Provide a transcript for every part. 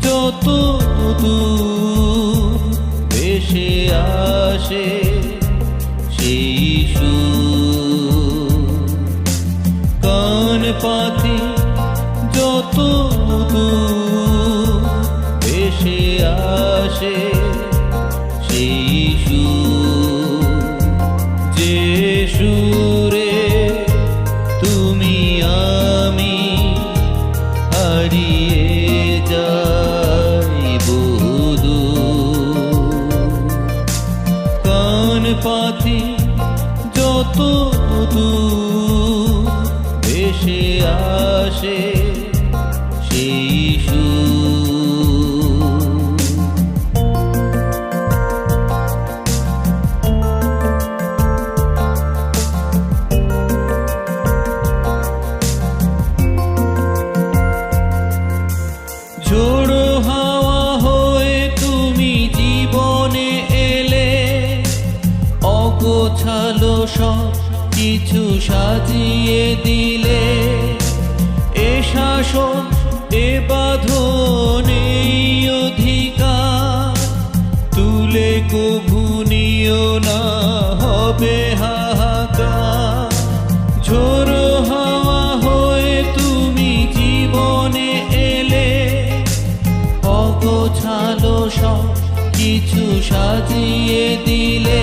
যত দূর দেশে আসে সেই কান পাতি যত দূর দেশে আসে সেই যে সুরে তুমি আমি হারিয়ে যত দূর ভেসে আসে সেই সুর অগোছালো সব কিছু সাজিয়ে দিলে এ শাসন, এ বাঁধন অধিকার তুলে কভু না, হবে হাহাকার। ঝোড়ো হাওয়া হয়ে তুমি জীবনে এলে, অগোছালো সব কিছু সাজিয়ে দিলে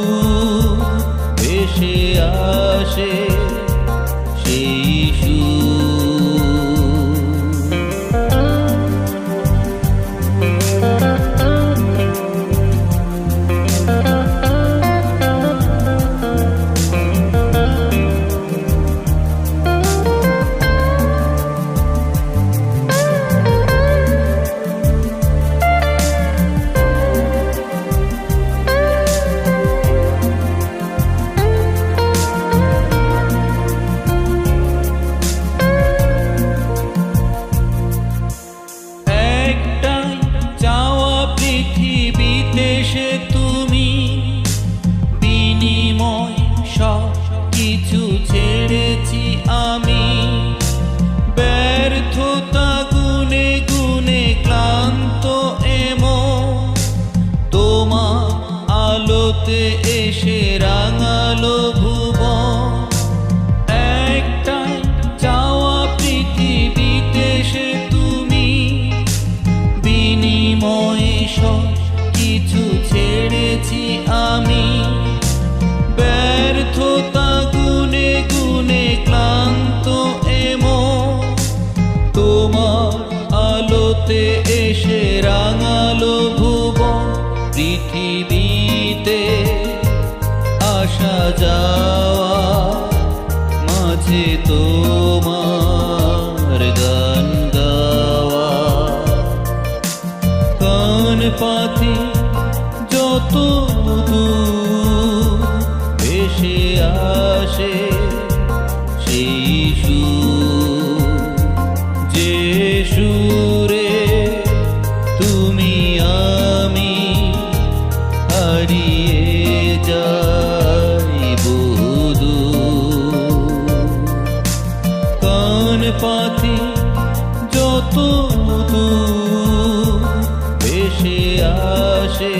ভেসে আসে সেই সুর সে তুমি বিনিময় সব কিছু ছেড়েছি আমি। ব্যর্থতা গুনে গুনে ক্লান্ত এমন। তোমার আলোতে এসে রাঙালো ভুবন। ছেড়েছি আমি। ব্যর্থতা গুনে গুনে ক্লান্ত এমন তোমার আলোতে এসে রাঙালো ভুবন পৃথিবীতে। আসা যাওয়া মাঝে তোমার গান গাওয়া। কান পাতি ভেসে আসে সেই সুর যে সুরে তুমি আমি হারিয়ে যাই বুধু। কান পাতি যত ভেসে আসে